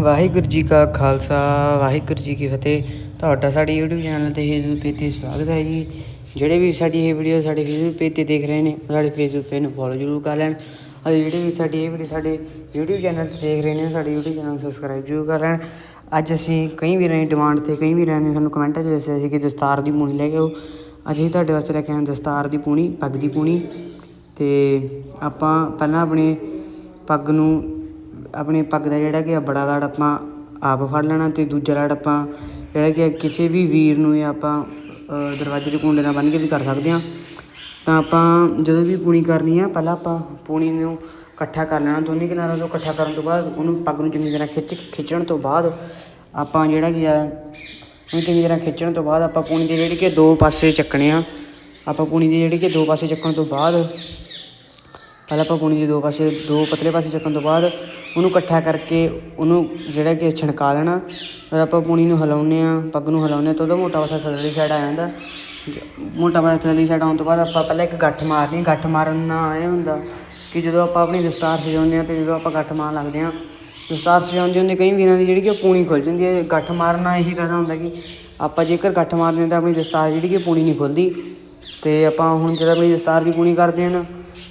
ਵਾਹਿਗੁਰੂ ਜੀ ਕਾ ਖਾਲਸਾ, ਵਾਹਿਗੁਰੂ ਜੀ ਕੀ ਫਤਿਹ। ਤੁਹਾਡਾ ਸਾਡੇ YouTube ਚੈਨਲ ਤੇ ਫੇਸਬੁੱਕ ਪੇਜ ਤੇ ਸਵਾਗਤ ਹੈ ਜੀ। ਜਿਹੜੇ ਵੀ ਸਾਡੀ ਇਹ ਵੀਡੀਓ ਸਾਡੇ ਫੇਸਬੁੱਕ ਪੇਜ ਤੇ ਦੇਖ ਰਹੇ ਨੇ ਸਾਡੇ ਫੇਸਬੁੱਕ ਪੇਜ ਨੂੰ ਫੋਲੋ ਜ਼ਰੂਰ ਕਰ ਲੈਣ। ਅਤੇ ਜਿਹੜੇ ਵੀ ਸਾਡੀ ਇਹ ਵੀਡੀਓ ਸਾਡੇ YouTube ਚੈਨਲ ਤੇ ਦੇਖ ਰਹੇ ਨੇ ਸਾਡੇ YouTube ਚੈਨਲ ਨੂੰ ਸਬਸਕ੍ਰਾਈਬ ਜ਼ਰੂਰ ਕਰ ਲੈਣ। ਅੱਜ ਅਸੀਂ ਕਈ ਵੀਰਾਂ ਦੀ ਡਿਮਾਂਡ ਤੇ ਕਈ ਵੀਰਾਂ ਨੇ ਸਾਨੂੰ ਕਮੈਂਟਾਂ 'ਚ ਦੱਸਿਆ ਸੀ ਕਿ ਦਸਤਾਰ ਦੀ ਪੂਣੀ ਲੈ ਕੇ ਆਓ। ਅੱਜ ਅਸੀਂ ਤੁਹਾਡੇ ਵਾਸਤੇ ਲੈ ਕੇ ਆਏ ਦਸਤਾਰ ਦੀ ਪੂਣੀ, ਪੱਗ ਦੀ ਪੂਣੀ। ਤੇ ਆਪਾਂ ਪਹਿਲਾਂ ਆਪਣੇ ਪੱਗ ਨੂੰ ਆਪਣੇ ਪੱਗ ਦਾ ਜਿਹੜਾ ਕਿ ਆ ਬੜਾ ਲੜ ਆਪਾਂ ਆਪ ਫੜ ਲੈਣਾ ਅਤੇ ਦੂਜਾ ਲੜ ਆਪਾਂ ਜਿਹੜਾ ਕਿ ਆ ਕਿਸੇ ਵੀ ਵੀਰ ਨੂੰ ਜਾਂ ਆਪਾਂ ਦਰਵਾਜ਼ੇ ਦੇ ਕੁੰਡੇ ਨਾਲ ਬੰਨ੍ਹ ਕੇ ਵੀ ਕਰ ਸਕਦੇ ਹਾਂ। ਤਾਂ ਆਪਾਂ ਜਦੋਂ ਵੀ ਪੂਣੀ ਕਰਨੀ ਆ, ਪਹਿਲਾਂ ਆਪਾਂ ਪੂਣੀ ਨੂੰ ਇਕੱਠਾ ਕਰ ਲੈਣਾ, ਦੋਨੇ ਕਿਨਾਰਿਆਂ ਤੋਂ ਇਕੱਠਾ ਕਰਨ ਤੋਂ ਬਾਅਦ ਉਹਨੂੰ ਪੱਗ ਨੂੰ ਚੰਗੀ ਤਰ੍ਹਾਂ ਖਿੱਚ ਖਿੱਚਣ ਤੋਂ ਬਾਅਦ ਆਪਾਂ ਜਿਹੜਾ ਕੀ ਆ, ਉਹਨੂੰ ਚੰਗੀ ਤਰ੍ਹਾਂ ਖਿੱਚਣ ਤੋਂ ਬਾਅਦ ਆਪਾਂ ਪੂਣੀ ਦੇ ਜਿਹੜੀ ਕਿ ਦੋ ਪਾਸੇ ਚੱਕਣੇ ਆ। ਆਪਾਂ ਪੂਣੀ ਦੇ ਜਿਹੜੀ ਕਿ ਦੋ ਪਾਸੇ ਚੱਕਣ ਤੋਂ ਬਾਅਦ, ਪਹਿਲਾਂ ਆਪਾਂ ਪੂਣੀ ਦੇ ਦੋ ਪਾਸੇ, ਦੋ ਪਤਲੇ ਪਾਸੇ ਚੱਕਣ ਤੋਂ ਬਾਅਦ ਉਹਨੂੰ ਇਕੱਠਾ ਕਰਕੇ ਉਹਨੂੰ ਜਿਹੜਾ ਕਿ ਛਿਣਕਾ ਦੇਣਾ ਫਿਰ ਆਪਾਂ ਪੂਣੀ ਨੂੰ ਹਿਲਾਉਂਦੇ ਆ ਪੱਗ ਨੂੰ ਹਿਲਾਉਂਦੇ ਹਾਂ, ਤਾਂ ਉਹਦਾ ਮੋਟਾ ਪਾਸਾ ਥੱਲੇਲੀ ਸਾਈਡ ਆ ਜਾਂਦਾ। ਜ- ਮੋਟਾ ਪਾਸਾ ਥੱਲੇਲੀ ਸਾਈਡ ਆਉਣ ਤੋਂ ਬਾਅਦ ਆਪਾਂ ਪਹਿਲਾਂ ਇੱਕ ਗੱਠ ਮਾਰਨੀ, ਗੱਠ ਮਾਰਨ ਨਾਲ ਇਹ ਹੁੰਦਾ ਕਿ ਜਦੋਂ ਆਪਾਂ ਆਪਣੀ ਦਸਤਾਰ ਸਜਾਉਂਦੇ ਆ ਤੇ ਜਦੋਂ ਆਪਾਂ ਗੱਠ ਮਾਰਨ ਲੱਗਦੇ ਆ ਦਸਤਾਰ ਸਜਾਉਂਦੇ ਹੁੰਦੇ ਕਈ ਵੀਰਾਂ ਦੀ ਜਿਹੜੀ ਕਿ ਉਹ ਪੂਣੀ ਖੁੱਲ ਜਾਂਦੀ ਹੈ। ਗੱਠ ਮਾਰਨਾ ਇਹੀ ਫਾਇਦਾ ਹੁੰਦਾ ਕਿ ਆਪਾਂ ਜੇਕਰ ਗੱਠ ਮਾਰਦੇ ਹਾਂ ਤਾਂ ਆਪਣੀ ਦਸਤਾਰ ਜਿਹੜੀ ਕਿ ਪੂਣੀ ਨਹੀਂ ਖੁੱਲਦੀ ਤੇ ਆਪਾਂ ਹੁਣ ਜਦੋਂ ਆਪਣੀ ਦਸਤਾਰ ਦੀ ਪੂਣੀ ਕਰਦੇ ਹਾਂ ਨਾ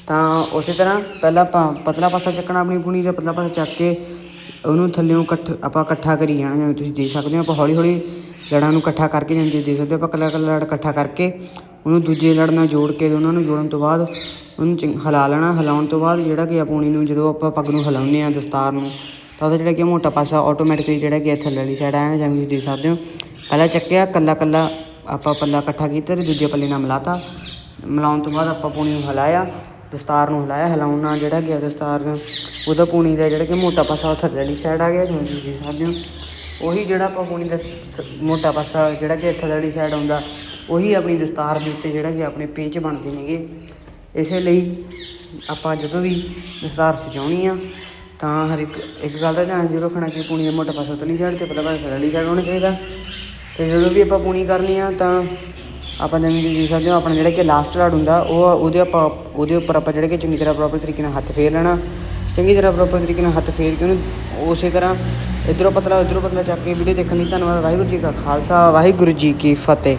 ਤਾਂ ਉਸੇ ਤਰ੍ਹਾਂ ਪਹਿਲਾਂ ਆਪਾਂ ਪਤਲਾ ਪਾਸਾ ਚੱਕਣਾ ਆਪਣੀ ਪੂਣੀ ਦਾ ਪਤਲਾ ਪਾਸਾ ਚੱਕ ਕੇ ਉਹਨੂੰ ਥੱਲਿਓਂ ਇਕੱਠ ਆਪਾਂ ਇਕੱਠਾ ਕਰੀ ਜਾਣਾ, ਜਿਵੇਂ ਤੁਸੀਂ ਦੇਖ ਸਕਦੇ ਹੋ, ਆਪਾਂ ਹੌਲੀ ਹੌਲੀ ਲੜਾਂ ਨੂੰ ਇਕੱਠਾ ਕਰਕੇ ਜਾਂਦੇ ਦੇਖ ਸਕਦੇ ਹੋ, ਆਪਾਂ ਕੱਲਾ ਕੱਲਾ ਲੜ ਇਕੱਠਾ ਕਰਕੇ ਉਹਨੂੰ ਦੂਜੇ ਲੜ ਨਾਲ ਜੋੜ ਕੇ ਉਹਨਾਂ ਨੂੰ ਜੋੜਨ ਤੋਂ ਬਾਅਦ ਉਹਨੂੰ ਚੰਗ- ਹਿਲਾ ਲੈਣਾ, ਹਿਲਾਉਣ ਤੋਂ ਬਾਅਦ ਜਿਹੜਾ ਕਿ ਆ ਪੂਣੀ ਨੂੰ ਜਦੋਂ ਆਪਾਂ ਪੱਗ ਨੂੰ ਹਿਲਾਉਂਦੇ ਆ ਦਸਤਾਰ ਨੂੰ, ਤਾਂ ਉਹਦਾ ਜਿਹੜਾ ਕਿ ਮੋਟਾ ਪਾਸਾ ਆਟੋਮੈਟਿਕਲੀ ਜਿਹੜਾ ਕਿ ਥੱਲੇ ਵਾਲੀ ਸਾਈਡ ਆਇਆ, ਜਿਵੇਂ ਤੁਸੀਂ ਦੇਖ ਸਕਦੇ ਹੋ, ਪਹਿਲਾਂ ਚੱਕਿਆ ਕੱਲਾ ਕੱਲਾ ਆਪਾਂ ਪੱਲਾ ਇਕੱਠਾ ਕੀਤਾ ਤੇ ਦੂਜੇ ਪੱਲੇ ਨਾਲ ਮਿਲਾਤਾ, ਮਿਲਾਉਣ ਤੋਂ ਬਾਅਦ ਆਪਾਂ ਪੂਣੀ ਨੂੰ ਹਿਲਾਇਆ ਦਸਤਾਰ ਨੂੰ ਹਿਲਾਇਆ, ਹਿਲਾਉਣਾ ਜਿਹੜਾ ਗਿਆ ਦਸਤਾਰ ਨੂੰ, ਉਹਦਾ ਪੂਣੀ ਦਾ ਜਿਹੜਾ ਕਿ ਮੋਟਾ ਪਾਸਾ ਉਹ ਥੱਲੇ ਵਾਲੀ ਸਾਈਡ ਆ ਗਿਆ, ਜਿਵੇਂ ਤੁਸੀਂ ਦੇਖ ਸਕਦੇ ਹੋ। ਉਹੀ ਜਿਹੜਾ ਆਪਾਂ ਪੂਣੀ ਦਾ ਮੋਟਾ ਪਾਸਾ ਜਿਹੜਾ ਕਿ ਥੱਲੇ ਵਾਲੀ ਸਾਈਡ ਆਉਂਦਾ, ਉਹੀ ਆਪਣੀ ਦਸਤਾਰ ਦੇ ਉੱਤੇ ਜਿਹੜਾ ਕਿ ਆਪਣੇ ਪੇਚ ਬਣਦੇ ਨੇਗੇ। ਇਸੇ ਲਈ ਆਪਾਂ ਜਦੋਂ ਵੀ ਦਸਤਾਰ ਸਜਾਉਣੀ ਆ, ਤਾਂ ਹਰ ਇੱਕ ਇੱਕ ਗੱਲ ਦਾ ਧਿਆਨ ਜ਼ਰੂਰ ਰੱਖਣਾ ਕਿ ਪੂਣੀ ਦਾ ਮੋਟਾ ਪਾਸਾ ਉਤਲੀ ਸਾਈਡ ਤੇ ਪਤਲਾ ਪਾਸਾ ਥੱਲੇ ਵਾਲੀ ਸਾਈਡ ਹੋਣਾ ਚਾਹੀਦਾ। ਤੇ ਜਦੋਂ ਵੀ ਆਪਾਂ ਪੂਣੀ ਕਰਨੀ ਆ, ਤਾਂ ਆਪਾਂ ਜਿਵੇਂ ਕਿ ਦੇਖ ਸਕਦੇ ਹੋ, ਆਪਣਾ ਜਿਹੜਾ ਕਿ ਲਾਸਟ ਲਾੜ ਹੁੰਦਾ, ਉਹ ਉਹਦੇ ਆਪਾਂ, ਉਹਦੇ ਉੱਪਰ ਆਪਾਂ ਜਿਹੜਾ ਕਿ ਚੰਗੀ ਤਰ੍ਹਾਂ ਪ੍ਰੋਪਰ ਤਰੀਕੇ ਨਾਲ ਹੱਥ ਫੇਰ ਲੈਣਾ। ਚੰਗੀ ਤਰ੍ਹਾਂ ਪ੍ਰੋਪਰ ਤਰੀਕੇ ਨਾਲ ਹੱਥ ਫੇਰ ਕੇ ਉਹਨੂੰ ਉਸੇ ਤਰ੍ਹਾਂ ਇਧਰੋਂ ਪਤਲਾ ਇਧਰੋਂ ਪਤਲਾ ਚੱਕ ਕੇ ਵੀਡੀਓ ਦੇਖਣ ਲਈ ਧੰਨਵਾਦ, ਵਾਹਿਗੁਰੂ ਜੀ ਕਾ ਖਾਲਸਾ, ਵਾਹਿਗੁਰੂ ਜੀ ਕੀ ਫਤਿਹ।